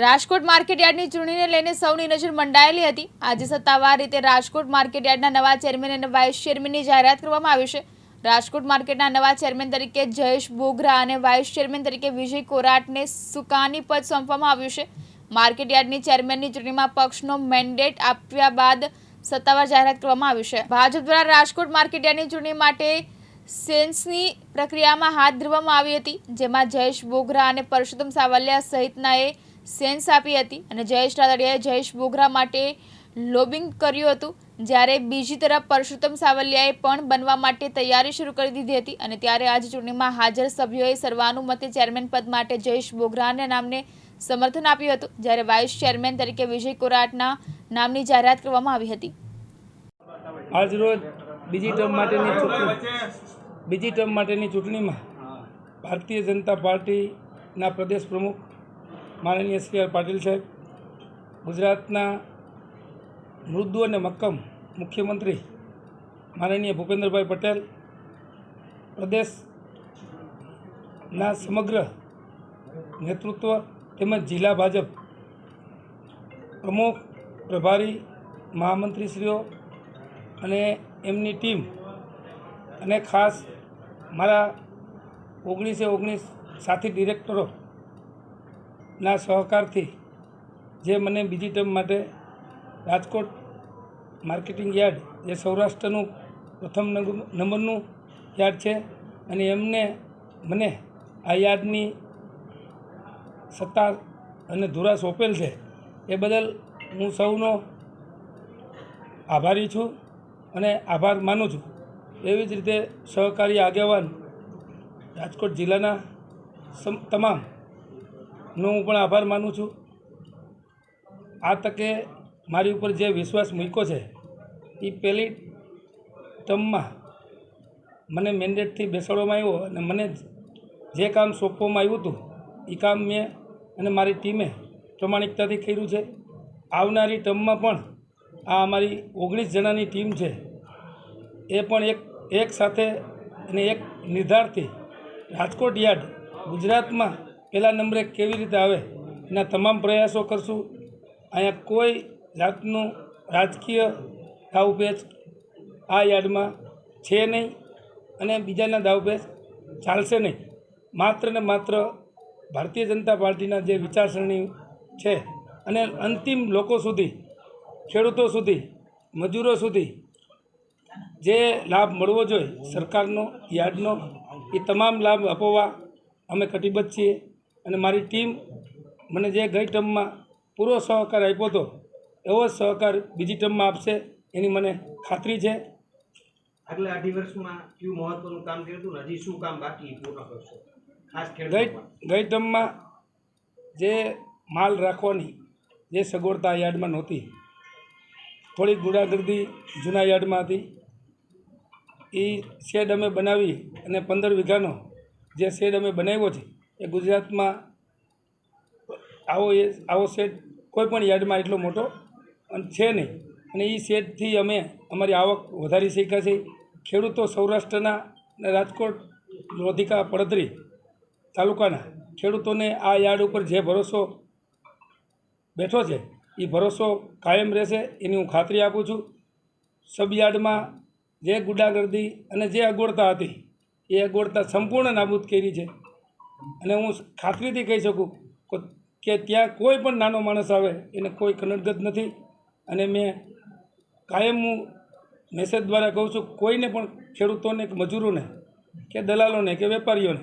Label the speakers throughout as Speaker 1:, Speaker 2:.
Speaker 1: રાજકોટ માર્કેટયાર્ડની ચૂંટણીને લઈને સૌની નજર મંડાયેલી હતી. આજે સત્તાવાર રીતે રાજકોટ માર્કેટયાર્ડના નવા ચેરમેન અને વાઇસ ચેરમેનની જાહેરાત કરવામાં આવી છે. રાજકોટ માર્કેટના નવા ચેરમેન તરીકે જયેશ બોગરા અને વાઇસ ચેરમેન તરીકે વિજય કોરાટને સુકાની પદ સોંપવામાં આવ્યું છે. માર્કેટયાર્ડની ચેરમેનની ચૂંટણીમાં પક્ષનો મેન્ડેટ આપ્યા બાદ સત્તાવાર જાહેરાત કરવામાં આવી છે. ભાજપ દ્વારા રાજકોટ માર્કેટયાર્ડની ચૂંટણી માટે સેન્સની પ્રક્રિયામાં હાથ ધરવામાં આવી હતી, જેમાં જયેશ બોગરા અને પરસોત્તમ સાવલિયા સહિતનાએ સેન્સ આપી હતી અને જયેશ રાદડિયાએ જયેશ બોગરા માટે લોબિંગ કર્યું હતું, જ્યારે બીજી તરફ પરસોત્તમ સાવલિયાએ પણ બનવા માટે તૈયારી શરૂ કરી દીધી હતી અને ત્યારે આજે ચૂંટણીમાં હાજર સભ્યોએ સર્વાનુમતે ચેરમેન પદ માટે જયેશ બોગરાના નામને સમર્થન આપ્યું હતું, જ્યારે વાઇસ ચેરમેન તરીકે વિજય કોરાટના નામની જાહેરાત કરવામાં આવી હતી.
Speaker 2: આજરોજ બીજી ટર્મ માટેની બીજી ટર્મ માટેની ચૂંટણીમાં ભારતીય જનતા પાર્ટીના પ્રદેશ પ્રમુખ માનનીય સી આર પાટીલ સાહેબ, ગુજરાતના મૃદુ અને મક્કમ મુખ્યમંત્રી માનનીય ભૂપેન્દ્રભાઈ પટેલ, પ્રદેશના સમગ્ર નેતૃત્વ તેમજ જિલ્લા ભાજપ પ્રમુખ, પ્રભારી, મહામંત્રીશ્રીઓ અને એમની ટીમ અને ખાસ મારા ઓગણીસે ઓગણીસ સાથી ડિરેક્ટરોના સહકારથી જે મને બીજી ટર્મ માટે રાજકોટ માર્કેટિંગ યાર્ડ, જે સૌરાષ્ટ્રનું પ્રથમ નંબરનું યાર્ડ છે અને એમને મને આ યાર્ડની સત્તા અને ધુરા સોંપેલ છે. એ બદલ હું સૌનો આભારી છું અને આભાર માનું છું. એવી જ રીતે સહકારી આગેવાન રાજકોટ જિલ્લાના સમ તમામનો હું પણ આભાર માનું છું. આ તકે મારી ઉપર જે વિશ્વાસ મૂક્યો છે એ પહેલી ટર્મમાં મને મેન્ડેટથી બેસાડવામાં આવ્યો અને મને જે કામ સોંપવામાં આવ્યું હતું એ કામ મેં અને મારી ટીમે પ્રમાણિકતાથી કર્યું છે. આવનારી ટર્મમાં પણ આ અમારી ઓગણીસ જણાની ટીમ છે. એ પણ એક એક સાથે અને એક નિર્ધારથી રાજકોટ યાર્ડ ગુજરાતમાં પહેલા નંબરે કેવી રીતે આવે એના તમામ પ્રયાસો કરશું. અહીંયા કોઈ જાતનું રાજકીય દાવપેચ આ યાર્ડમાં છે નહીં અને બીજાના દાવપેચ ચાલશે નહીં. માત્ર ને માત્ર ભારતીય જનતા પાર્ટીના જે વિચારસરણી છે અને અંતિમ લોકો સુધી, ખેડૂતો સુધી, મજૂરો સુધી જે લાભ મળવો જોઈએ સરકારનો, યાર્ડનો, એ તમામ લાભ અપાવવા અમે કટિબદ્ધ છીએ. અને મારી ટીમ મને જે ગઈ ટર્મમાં પૂરો સહકાર આપ્યો હતો એવો જ સહકાર બીજી ટર્મમાં આપશે એની મને ખાતરી છે.
Speaker 3: આગલા અઢી વર્ષમાં કયું મહત્વનું કામ કર્યું હતું હજી શું કામ બાકી પૂર્ણ કરશો? ખાસ
Speaker 2: ગઈ ગઈ ટર્મમાં જે માલ રાખવાની જે સગવડતા યાર્ડમાં નહોતી થોડી ગુડાગર્દી જૂના યાર્ડમાં હતી. એ શેડ અમે બનાવી અને પંદર વીઘાનો જે શેડ અમે બનાવ્યો છે એ ગુજરાતમાં આવો એ આવો શેડ કોઈ પણ યાર્ડમાં એટલો મોટો છે નહીં. અને એ શેડથી અમે અમારી આવક વધારી શક્યા છે. ખેડૂતો સૌરાષ્ટ્રના અને રાજકોટ, લોધિકા પડદરી તાલુકાના ખેડૂતોને આ યાર્ડ ઉપર જે ભરોસો બેઠો છે એ ભરોસો કાયમ રહેશે એની હું ખાતરી આપું છું. સબ યાર્ડમાં જે ગુડાગર્દી અને જે અગવડતા હતી, એ અગવડતા સંપૂર્ણ નાબૂદ કરી છે. અને હું ખાતરીથી કહી શકું કે ત્યાં કોઈ પણ નાનો માણસ આવે, એને કોઈ કનડગત નથી. અને મેં કાયમ હું મેસેજ દ્વારા કહું છું, કોઈને પણ ખેડૂતોને મજૂરોને, કે દલાલોને, કે વેપારીઓને,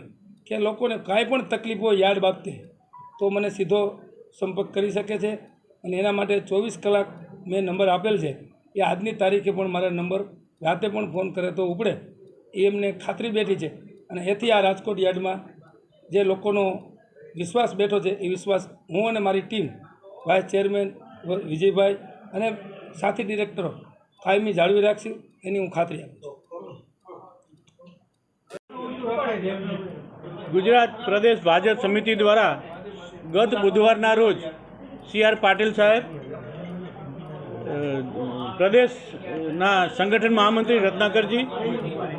Speaker 2: કે લોકોને કાંઈ પણ તકલીફ હોય યાર્ડ બાબતે, તો મને સીધો સંપર્ક કરી શકે છે. અને એના માટે ચોવીસ કલાક મેં નંબર આપેલ છે. એ આજની તારીખે પણ મારા નંબર રાતે પણ ફોન કરે તો ઉપડે. એ એમને ખાતરી બેઠી છે. અને એથી આ રાજકોટ યાર્ડમાં જે લોકોનો વિશ્વાસ બેઠો છે, એ વિશ્વાસ હું અને મારી ટીમ, વાઇસ ચેરમેન વિજયભાઈ અને સાથી ડિરેક્ટરો કાયમી જાળવી રાખશું, એની હું ખાતરી આપું
Speaker 4: ગુજરાત પ્રદેશ ભાજપ સમિતિ દ્વારા ગત બુધવારના રોજ સી આર પાટીલ સાહેબ પ્રદેશના સંગઠન મહામંત્રી રત્નાકરજી,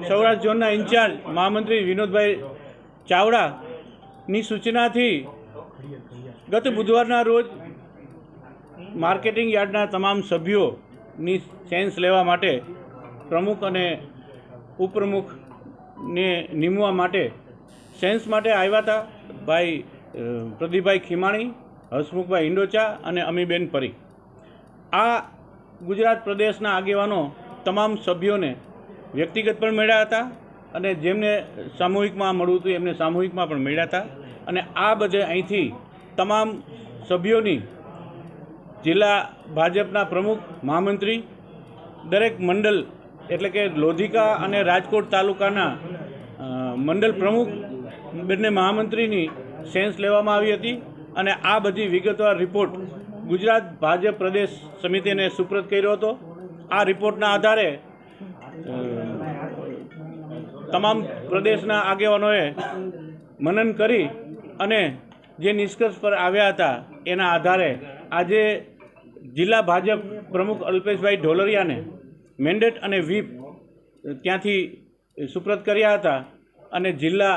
Speaker 4: સૌરાષ્ટ્ર ઝોનના ઇન્ચાર્જ મહામંત્રી વિનોદભાઈ ચાવડાની સૂચનાથી ગત બુધવારના રોજ માર્કેટિંગ યાર્ડના તમામ સભ્યોની સેન્સ લેવા માટે પ્રમુખ અને ઉપપ્રમુખને નિમવા માટે સેન્સ માટે આવ્યા હતા ભાઈ પ્રદીપભાઈ ખીમાણી, હસમુખભાઈ હિંડોચા અને અમીબેન પરી. આ ગુજરાત પ્રદેશના આગેવાનો તમામ સભ્યોને વ્યક્તિગત પણ મળ્યા હતા. અને જેમને સામૂહિકમાં મળવું હતું, એમને સામૂહિકમાં પણ મળ્યા હતા. અને આ બધે અહીંથી તમામ સભ્યોની જિલ્લા ભાજપના પ્રમુખ, મહામંત્રી, દરેક મંડળ, એટલે કે લોધિકા અને રાજકોટ તાલુકાના મંડળ પ્રમુખ, બંને મહામંત્રીની સેન્સ લેવામાં આવી હતી. અને આ બધી વિગતવાર રિપોર્ટ ગુજરાત ભાજપ પ્રદેશ સમિતિને સુપ્રત કર્યો હતો. આ રિપોર્ટના આધારે તમામ પ્રદેશના આગેવાનોએ મનન કરી અને જે નિષ્કર્ષ પર આવ્યા હતા, એના આધારે આજે જિલ્લા ભાજપ પ્રમુખ અલ્પેશભાઈ ઢોલરિયાને મેન્ડેટ અને વ્હીપ ત્યાંથી સુપ્રત કર્યા હતા અને જિલ્લા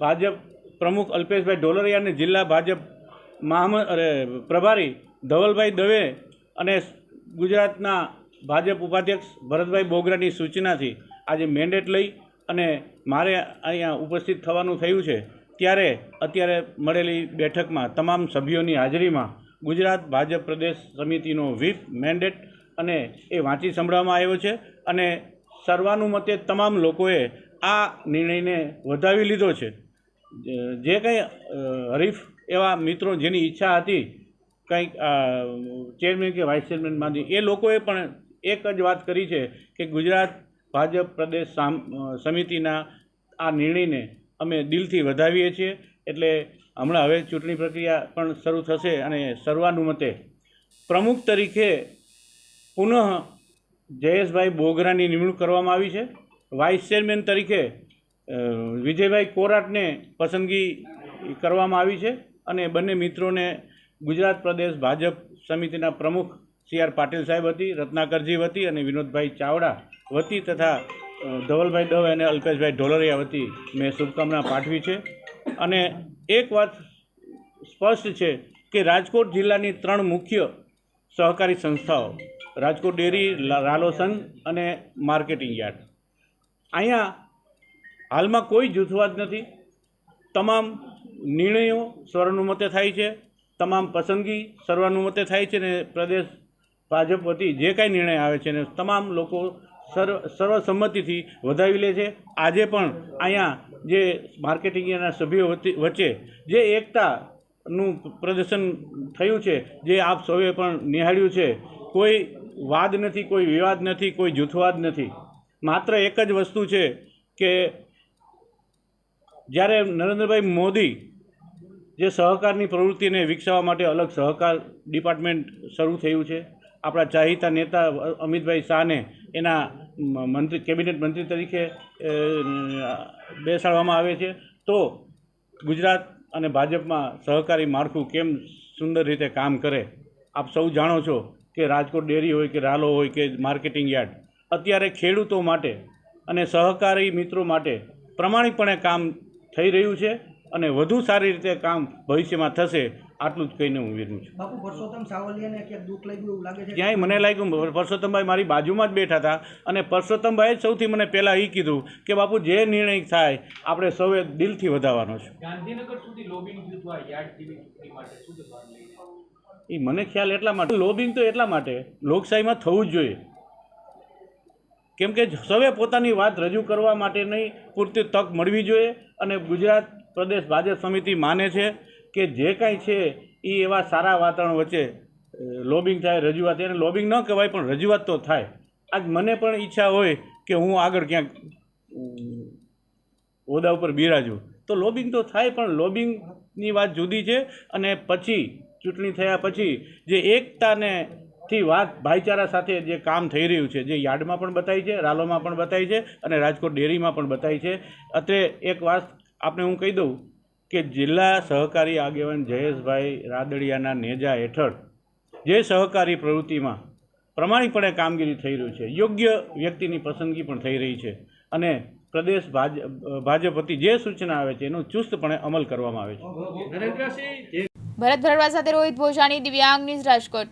Speaker 4: ભાજપ પ્રમુખ અલ્પેશભાઈ ઢોલરિયાને જિલ્લા ભાજપ મહામ પ્રભારી ધવલભાઈ દવે અને ગુજરાતના ભાજપ ઉપાધ્યક્ષ ભરતભાઈ બોગરાની સૂચનાથી આજે મેન્ડેટ લઈ અને મારે અહીંયા ઉપસ્થિત થવાનું થયું છે, ત્યારે અત્યારે મળેલી બેઠકમાં તમામ સભ્યોની હાજરીમાં ગુજરાત ભાજપ પ્રદેશ સમિતિનો વ્હીપ મેન્ડેટ અને એ વાંચી સંભળાવવામાં આવ્યો છે અને સર્વાનુમતે તમામ લોકોએ આ નિર્ણયને વધાવી લીધો છે. જે કંઈ હરીફ એવા મિત્રો જેની ઈચ્છા હતી, કંઈક ચેરમેન કે વાઇસ ચેરમેનમાંથી, એ લોકોએ પણ એક જ વાત કરી છે કે ગુજરાત ભાજપ પ્રદેશ સમિતિના આ નિર્ણયને અમે દિલથી વધાવીએ છીએ. એટલે હમણાં હવે ચૂંટણી પ્રક્રિયા પણ શરૂ થશે અને સર્વાનુમતે પ્રમુખ તરીકે પુનઃ જયેશભાઈ બોગરાની નિમણૂક કરવામાં આવી છે. વાઇસ ચેરમેન તરીકે વિજયભાઈ કોરાટને પસંદગી કરવામાં આવી છે. અને બંને મિત્રોને ગુજરાત પ્રદેશ ભાજપ સમિતિના પ્રમુખ સી આર પાટીલ સાહેબ હતી, રત્નાકરજી વતી અને વિનોદભાઈ ચાવડા વતી તથા ધવલભાઈ દવે અને અલ્પેશભાઈ ઢોલરિયા વતી મેં શુભકામના પાઠવી છે. અને એક વાત સ્પષ્ટ છે કે રાજકોટ જિલ્લાની ત્રણ મુખ્ય સહકારી સંસ્થાઓ, રાજકોટ ડેરી, લા- સંઘ અને માર્કેટિંગ યાર્ડ. અહીંયા હાલમાં કોઈ જૂથવાદ નથી. તમામ નિર્ણયો સર્વાનુમતે થાય છે. તમામ પસંદગી સર્વાનુમતે થાય છે ને પ્રદેશ ભાજપ વતી જે કાંઈ નિર્ણય આવે છે ને તમામ લોકો સર્વ સર્વસંમતિથી વધાવી લે છે. આજે પણ અહીંયા જે માર્કેટિંગના સભ્યો વચ્ચે જે એકતાનું પ્રદર્શન થયું છે, જે આપ સૌએ પણ નિહાળ્યું છે, કોઈ વાદ નથી, કોઈ વિવાદ નથી, કોઈ જૂથવાદ નથી. માત્ર એક જ વસ્તુ છે કે જ્યારે નરેન્દ્રભાઈ મોદી જે સહકારની પ્રવૃત્તિને વિકસાવવા માટે અલગ સહકાર ડિપાર્ટમેન્ટ શરૂ થયું છે આપણા ચાહિતા નેતા અમિતભાઈ શાહને એના મંત્રી, કેબિનેટ મંત્રી તરીકે બેસાડવામાં આવે છે. તો ગુજરાત અને ભાજપમાં સહકારી માળખું કેમ સુંદર રીતે કામ કરે? આપ સૌ જાણો છો કે રાજકોટ ડેરી હોય કે રાલો હોય કે માર્કેટિંગ યાર્ડ, અત્યારે ખેડૂતો માટે અને સહકારી મિત્રો માટે પ્રમાણિકપણે કામ થઈ રહ્યું છે અને વધુ સારી રીતે કામ ભવિષ્યમાં થશે આટલું જ કહીને હું વિરમું છું.
Speaker 3: બાપુ પરસોત્તમ સાવલિયાને ક્યાંક દુઃખ લાગ્યું એવું લાગે છે?
Speaker 4: ક્યાંય મને લાગ્યું પરસોત્તમભાઈ મારી બાજુમાં જ બેઠા હતા અને પરસોત્તમભાઈએ સૌથી મને પહેલાં એ કીધું કે બાપુ જે નિર્ણય થાય આપણે સૌએ દિલથી વધાવવાનો છે.
Speaker 5: ગાંધીનગર સુધી લોબિંગ માટે
Speaker 4: એ મને ખ્યાલ એટલા માટે લોબિંગ તો એટલા માટે લોકશાહીમાં થવું જ જોઈએ. કેમ કે સૌએ પોતાની વાત રજૂ કરવા માટેની પૂરતી તક મળવી જોઈએ અને ગુજરાત પ્રદેશ ભાજપ સમિતિ માને છે કે જે કાંઈ છે એ એવા સારા વાતાવરણ વચ્ચે લોબિંગ થાય, રજૂઆત. એને લોબિંગ ન કહેવાય, પણ રજૂઆત તો થાય. આજ મને પણ ઈચ્છા હોય કે હું આગળ ક્યાંક હોદ્દા ઉપર બિરાજું. તો લોબિંગ તો થાય, પણ લોબિંગની વાત જુદી છે અને પછી, ચૂંટણી થયા પછી, જે એકતાને થી વાત ભાઈચારા સાથે જે કામ થઈ રહ્યું છે, જે યાર્ડમાં પણ બતાવી છે, રાલોમાં પણ બતાવી છે અને રાજકોટ ડેરીમાં પણ બતાવી છે. અત્રે એક વાત આપને હું કહી દઉં કે જિલ્લા સહકારી આગેવાન જયેશભાઈ રાદડિયાના નેજા હેઠળ જે સહકારી પ્રવૃત્તિમાં પ્રમાણિકપણે કામગીરી થઈ રહ્યું છે યોગ્ય વ્યક્તિની પસંદગી પણ થઈ રહી છે અને પ્રદેશ ભાજપ ભાજપતિ વતી જે સૂચના આવે છે એનો ચુસ્તપણે અમલ કરવામાં આવે છે.
Speaker 1: ભરત ભરવા સાથે રોહિત ભોજાની દિવ્યાંગ ન્યૂઝ રાજકોટ.